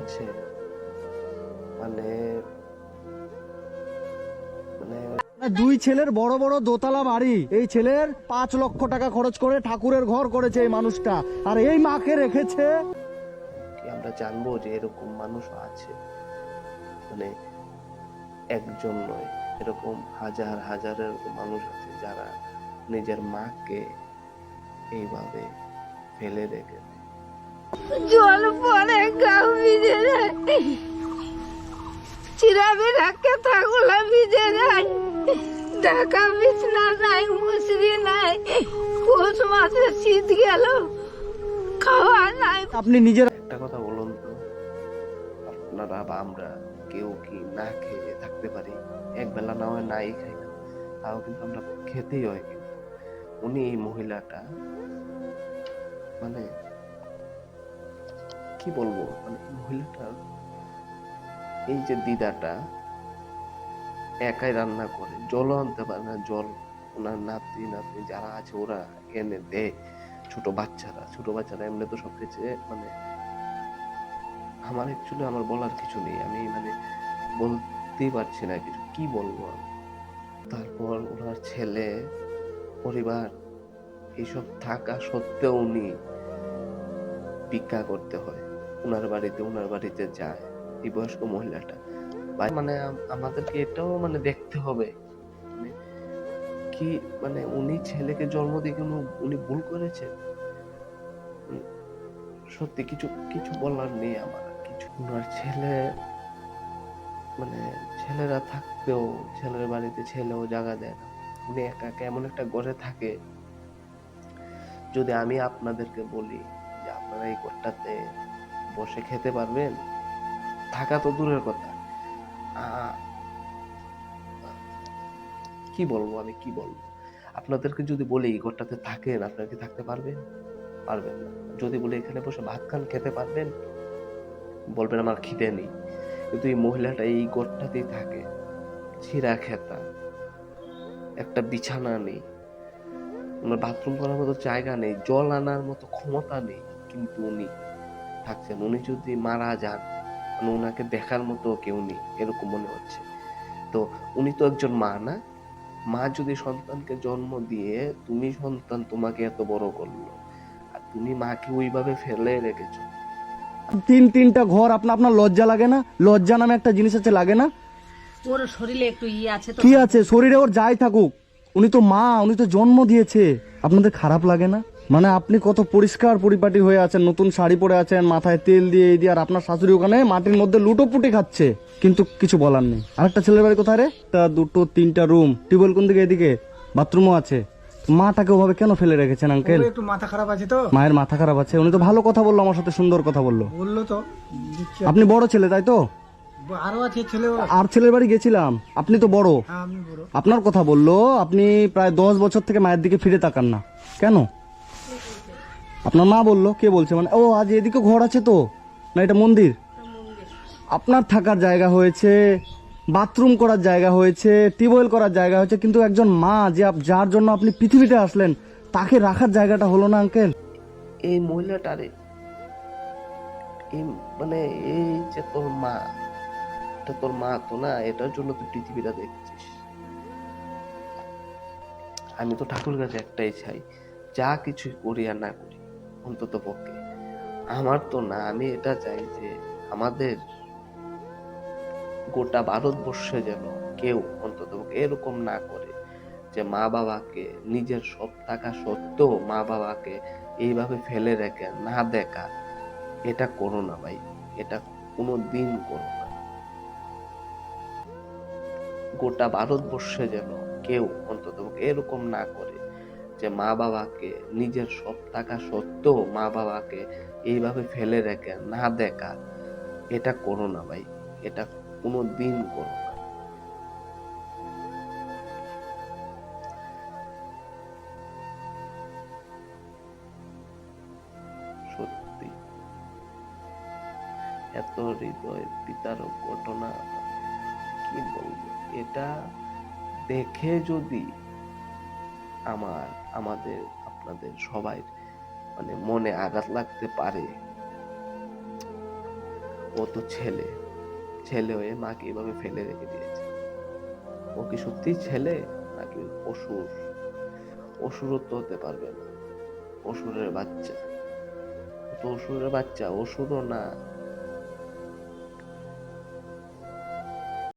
আছে? মানে মানে দুই ছেলের বড় বড় দোতলা বাড়ি। এই ছেলের পাঁচ লক্ষ টাকা খরচ করে ঠাকুরের ঘর করেছে এই মানুষটা। আর এই মাকে রেখেছে? আমরা জানব যে এরকম মানুষ আছে? মানে একজন নয় এরকম হাজার হাজারের মানুষ আছে যারা নিজের মাকে এইভাবে ফেলে রেখে দেয়। জল পরে গাও ভিজে যায়। চিরাবি রাখতে থাকুলা ভিজে যায়। ঢাকা বিছনা নাই মুসরি নাই। পৌষ মাসে শীত গেল খাওয়া নাই। আপনি নিজের একটা কথা বলুন তো। আপনারা বা আমরা কেউ কি না খেয়ে থাকতে পারি? এক বেলা না হয় নাই খাই। না তাও কিন্তু আমরা খেতেই হয়। কিন্তু উনি এই মহিলাটা মানে কি বলব? মানে মহিলাটার এই যে দিদাটা একাই রান্না করে, জলও আনতে পারে না, জল ওনার নাতি, নাতনি যারা আছে ওরা এনে দেয়। ছোট বাচ্চারা ছোট বাচ্চারা এমনি তো সব কিছু মানে আমার অ্যাকচুয়ালি আমার বলার কিছু নেই, আমি মানে বলতেই পারছি না কিছু, কি বলব আমি? তারপর ওনার ছেলে, পরিবার, এইসব থাকা সত্ত্বেও উনি ভিক্ষা করতে হয়। ওনার বাড়িতে ওনার বাড়িতে যায়, এই বয়স্ক মহিলাটা। মানে আমাদেরকে এটাও মানে দেখতে হবে। মানে কি মানে উনি ছেলেকে জন্ম দিয়ে কোনো, উনি ভুল করেছেন সত্যি কিছু কিছু বলার নেই আমার কিছু। ওনার ছেলে মানে ছেলেরা থাকতেও, ছেলের বাড়িতে ছেলেও জায়গা দেয় না। উনি একা একা এমন একটা ঘরে থাকে। যদি আমি আপনাদেরকে বলি যে আপনারা এই ঘরটাতে বসে খেতে পারবেন? থাকা তো দূরের কথা। কি বলব আমি, কি বলব? আপনাদেরকে যদি বলি এই ঘরটাতে থাকেন, আপনারা কি থাকতে পারবেন? পারবেন না। যদি বলি এখানে বসে ভাত খান, খেতে পারবেন? বলবেন আমার খিদে নেই। কিন্তু এই মহিলাটা এই ঘরটাতেই থাকে। ছিঁড়া খেতা। একটা বিছানা নেই। বাথরুম করার মতো জায়গা নেই। জল আনার মতো ক্ষমতা নেই। কিন্তু উনি থাকছেন উনি যদি মারা যান মানে ওনাকে দেখার মতো কেউ নেই এরকম মনে হচ্ছে। তো উনি তো একজন মা না? মা যদি সন্তানকে জন্ম দিয়ে তুমি সন্তান তোমাকে এত বড় করল আর তুমি মাকে ওইভাবে ফেলে রেখেছো। তিন তিনটা ঘর আপনার আপনার লজ্জা লাগে না? লজ্জা নামে একটা জিনিস আছে লাগে না? ওর শরীরে একটু ইয়ে আছে তো। কি আছে? শরীরে ওর যাই থাকুক। উনি তো মা উনি তো জন্ম দিয়েছে। আপনাদের খারাপ লাগে না? মানে আপনি কত পরিষ্কার পরিপাটি হয়ে আছেন নতুন শাড়ি পরে আছেন মাথায় তেল দিয়ে এই দিয়ে আর আপনার শাশুড়ি ওখানে মাটির মধ্যে লুটোপুটি খাচ্ছে। কিন্তু কিছু বলার নেই। আরেকটা ছেলের বাড়ি কোথায় রে? তা দুটো তিনটা রুম। টিউবওয়েল কোন দিকে? এদিকে। বাথরুমও আছে। মাটাকে ওভাবে কেন ফেলে রেখেছেন আঙ্কেল? একটু মাথা খারাপ আছে তো। মায়ের মাথা খারাপ আছে। উনি তো ভালো কথা বলল আমার সাথে সুন্দর কথা বলল। বলল তো। আপনি বড় ছেলে তাই তো? আরও আছে ছেলে আর ছেলের বাড়ি গেছিলাম। আপনি তো বড়। হ্যাঁ বড়। আপনার কথা বলল আপনি প্রায় দশ বছর থেকে মায়ের দিকে ফিরে তাকান না। কেন? আপনার মা বলল, কে বলছে? মানে ও, আজ এদিকে ঘর আছে তো? না, এটা মন্দির? আপনার থাকার জায়গা হয়েছে, বাথরুম করার জায়গা হয়েছে, টিউবওয়েল করার জায়গা হয়েছে, কিন্তু একজন মা যে যার জন্য আপনি পৃথিবীতে আসলেন, তাকে রাখার জায়গাটা হলো না, আঙ্কেল? এই মহিলাটারে এই মানে এই যে তোর মা, এটা তোর মা তো না, এটার জন্য তুই পৃথিবীটা দেখছিস। আমি তো ঠাকুর কাছে একটাই চাই, যা কিছু করি আর না করি। অন্তত পক্ষে। আমার তো না, আমি এটা চাই যে আমাদের গোটা ভারতবর্ষে যেন কেউ অন্তত এরকম না করে যে মা বাবাকে, নিজের সব টাকা সত্ত্বেও মা বাবাকে এইভাবে ফেলে রেখে, না দেখা। এটা করো না ভাই, এটা কোনো দিন করো না। গোটা ভারতবর্ষে যেন কেউ অন্তত এরকম না করে যে মা বাবাকে, নিজের সব টাকা সত্ত্বেও মা বাবাকে এইভাবে ফেলে রেখে, না দেখা, এটা করো না ভাই, এটা কোনো দিন করো না। সত্যি। এত হৃদয় বিতারক ঘটনা, কি বলব? এটা দেখে যদি আমার, আমাদের, আপনাদের সবাই মানে মনে আঘাত লাগতে পারে। ও তো ছেলে। ছেলে হয়ে মাকে এভাবে ফেলে রেখে দিয়েছে। ও কি সত্যি ছেলে? নাকি অসুর? অসুরত্ব হতে পারবে না। অসুরের বাচ্চা। তো অসুরের বাচ্চা, অসুরও না।